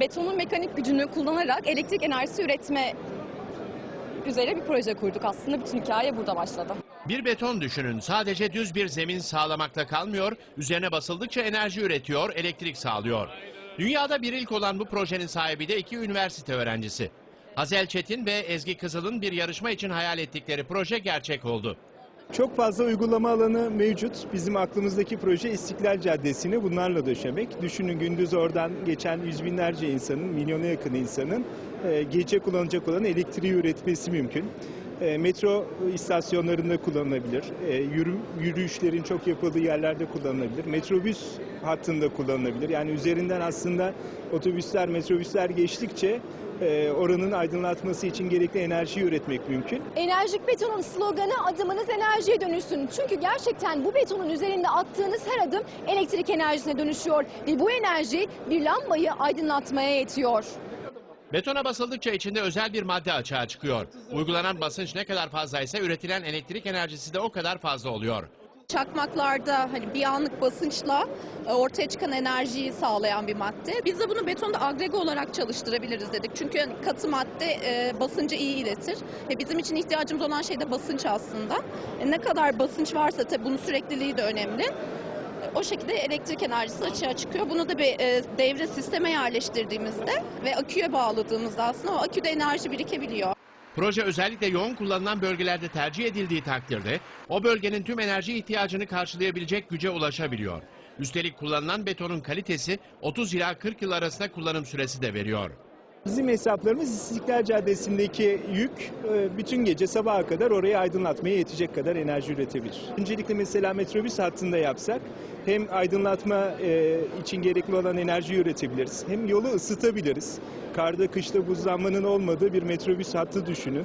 Betonun mekanik gücünü kullanarak elektrik enerjisi üretme üzere bir proje kurduk. Aslında bütün hikaye burada başladı. Bir beton düşünün. Sadece düz bir zemin sağlamakta kalmıyor, üzerine basıldıkça enerji üretiyor, elektrik sağlıyor. Dünyada bir ilk olan bu projenin sahibi de iki üniversite öğrencisi. Hazel Çetin ve Ezgi Kızıl'ın bir yarışma için hayal ettikleri proje gerçek oldu. Çok fazla uygulama alanı mevcut. Bizim aklımızdaki proje İstiklal Caddesi'ni bunlarla döşemek. Düşünün gündüz oradan geçen yüz binlerce insanın, milyona yakın insanın e, gece kullanacak olan elektriği üretmesi mümkün. E, Metro istasyonlarında kullanılabilir. E, Yürü, yürüyüşlerin çok yapıldığı yerlerde kullanılabilir. Metrobüs hattında kullanılabilir. Yani üzerinden aslında otobüsler, metrobüsler geçtikçe e, oranın aydınlatması için gerekli enerjiyi üretmek mümkün. Enerjik betonun sloganı adımınız enerjiye dönüşsün. Çünkü gerçekten bu betonun üzerinde attığınız her adım elektrik enerjisine dönüşüyor. Ve bu enerji bir lambayı aydınlatmaya yetiyor. Betona basıldıkça içinde özel bir madde açığa çıkıyor. Uygulanan basınç ne kadar fazlaysa üretilen elektrik enerjisi de o kadar fazla oluyor. Çakmaklarda hani bir anlık basınçla e, ortaya çıkan enerjiyi sağlayan bir madde. Biz de bunu betonda agrego olarak çalıştırabiliriz dedik. Çünkü hani katı madde e, basıncı iyi iletir. Ve bizim için ihtiyacımız olan şey de basınç aslında. E, ne kadar basınç varsa tabii bunun sürekliliği de önemli. O şekilde elektrik enerjisi açığa çıkıyor. Bunu da bir devre sisteme yerleştirdiğimizde ve aküye bağladığımızda aslında o aküde enerji birikebiliyor. Proje özellikle yoğun kullanılan bölgelerde tercih edildiği takdirde o bölgenin tüm enerji ihtiyacını karşılayabilecek güce ulaşabiliyor. Üstelik kullanılan betonun kalitesi 30 ila 40 yıl arasında kullanım süresi de veriyor. Bizim hesaplarımız İstiklal Caddesi'ndeki yük e, bütün gece sabaha kadar orayı aydınlatmaya yetecek kadar enerji üretebilir. Öncelikle mesela metrobüs hattında yapsak hem aydınlatma e, için gerekli olan enerjiyi üretebiliriz hem yolu ısıtabiliriz. Karda kışta buzlanmanın olmadığı bir metrobüs hattı düşünün.